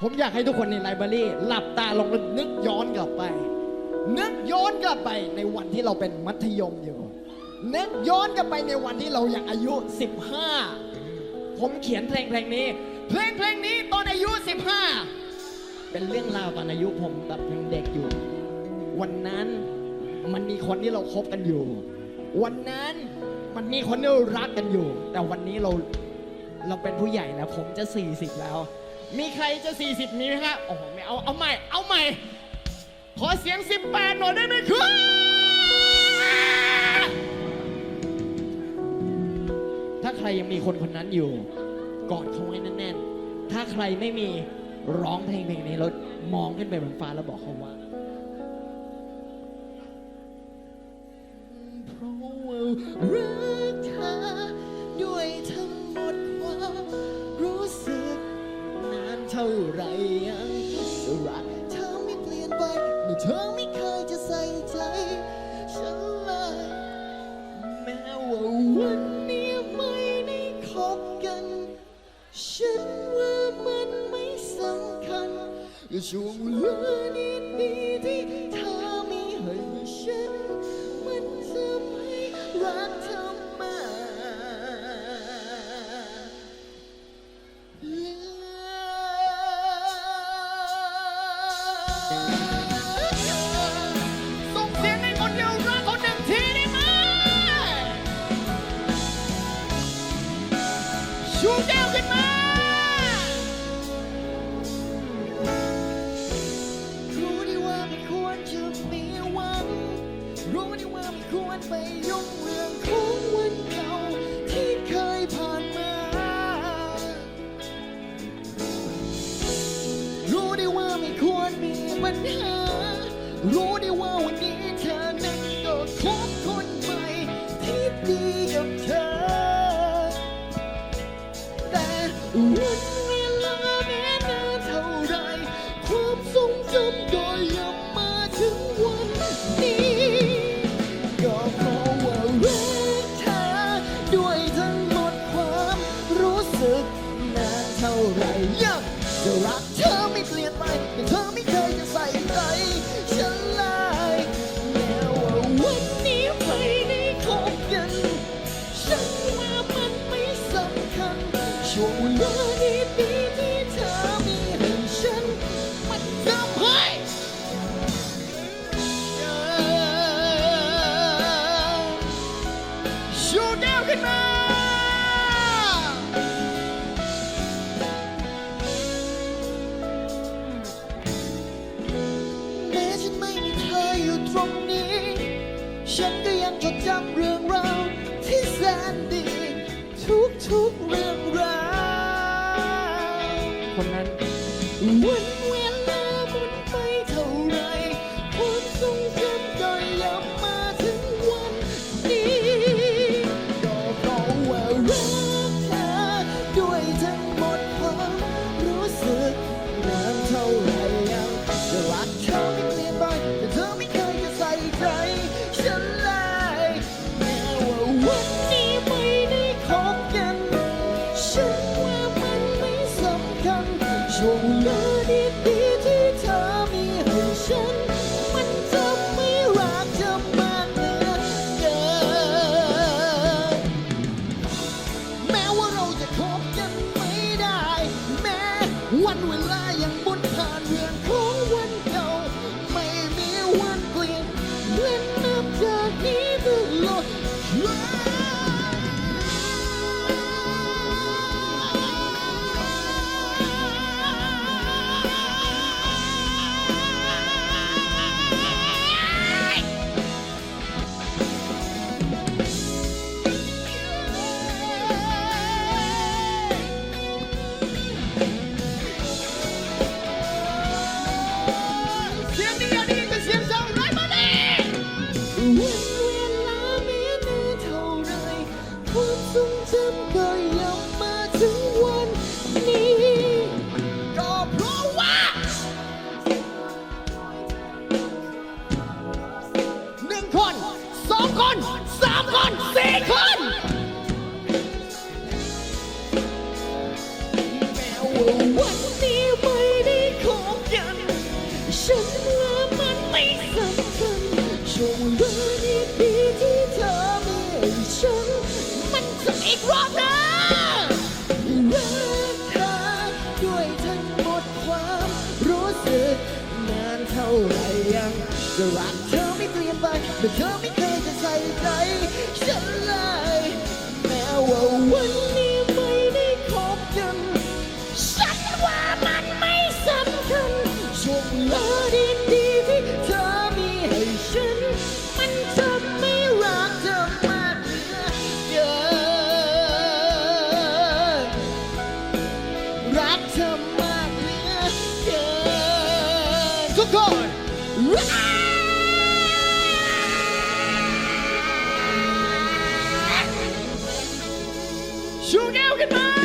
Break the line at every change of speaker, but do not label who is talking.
ผมอยากให้ทุกคนในไลบรารีหลับตาลงแล้วนึกย้อนกลับไป นึกย้อนกลับไปในวันที่เราเป็นมัธยมอยู่ นึกย้อนกลับไปในวันที่เรายังอายุ 15 ผมเขียนเพลงเพลงนี้ เพลงเพลงนี้ตอนอายุ 15 เป็นเรื่องราวตอนอายุผมแบบยังเด็กอยู่ วันนั้นมันมีคนที่เราคบกันอยู่ วันนั้นมันมีคนที่เรารักกันอยู่ แต่วันนี้เราเราเป็นผู้ใหญ่แล้ว ผมจะ 40 แล้ว มีใครจะ 40มีไหมครับโอ้โหไม่เอา เอาใหม่ เอาใหม่ ขอเสียง 18 หน่อยได้ไหมครับถ้าใครยังมีคนคนนั้นอยู่ กอดเขาไว้แน่นๆ ถ้าใครไม่มีร้องเพลงเพลงนี้แล้วมองขึ้นไปบนฟ้าแล้วบอกเขาว่า ท่าไรยังรักเธอไม่เปลี่ยนไปเมื่อเธอไม่เคยจะใส่ใจ ฉันเลยแม้ว่าวันนี้ไม่ได้คบกัน ฉันว่ามันไม่สำคัญช่วงเวลาดีๆที่ ส่งเสียงให้คนเดียวรักคนหนึ่งทีได้ไหมชูแก้วขึ้นมารู้ดีว่าไม่ควรจะมีหวังรู้ดีว่าไม่ควรไป ทรงจำก็ยังมาถึงวันนี้ ก็เพราะว่ารักเธอด้วยทั้งหมดความรู้สึกนานเท่าไรยังจะรักเธอไม่เปลี่ยนไปแต่เธอไม่เคยจะใส่ใจฉันเลยแม้ว่าวันนี้ไม่ได้คบกัน ฉันว่ามันไม่สำคัญช่วงเวลา ฉันก็ยังจดจำเรื่องราวที่แสนดี ทุกๆเรื่องราว คนนั้น วัน วันเอีกรอบหนึง ด้วยทั้งหมดความรู้สึกนานเท่าไหรยังจะรักเธอไม่เปลี่ยนไปแต่เธอไม่เคยจะใส่ใจฉันเลยแม้ว่าวัน goodbye.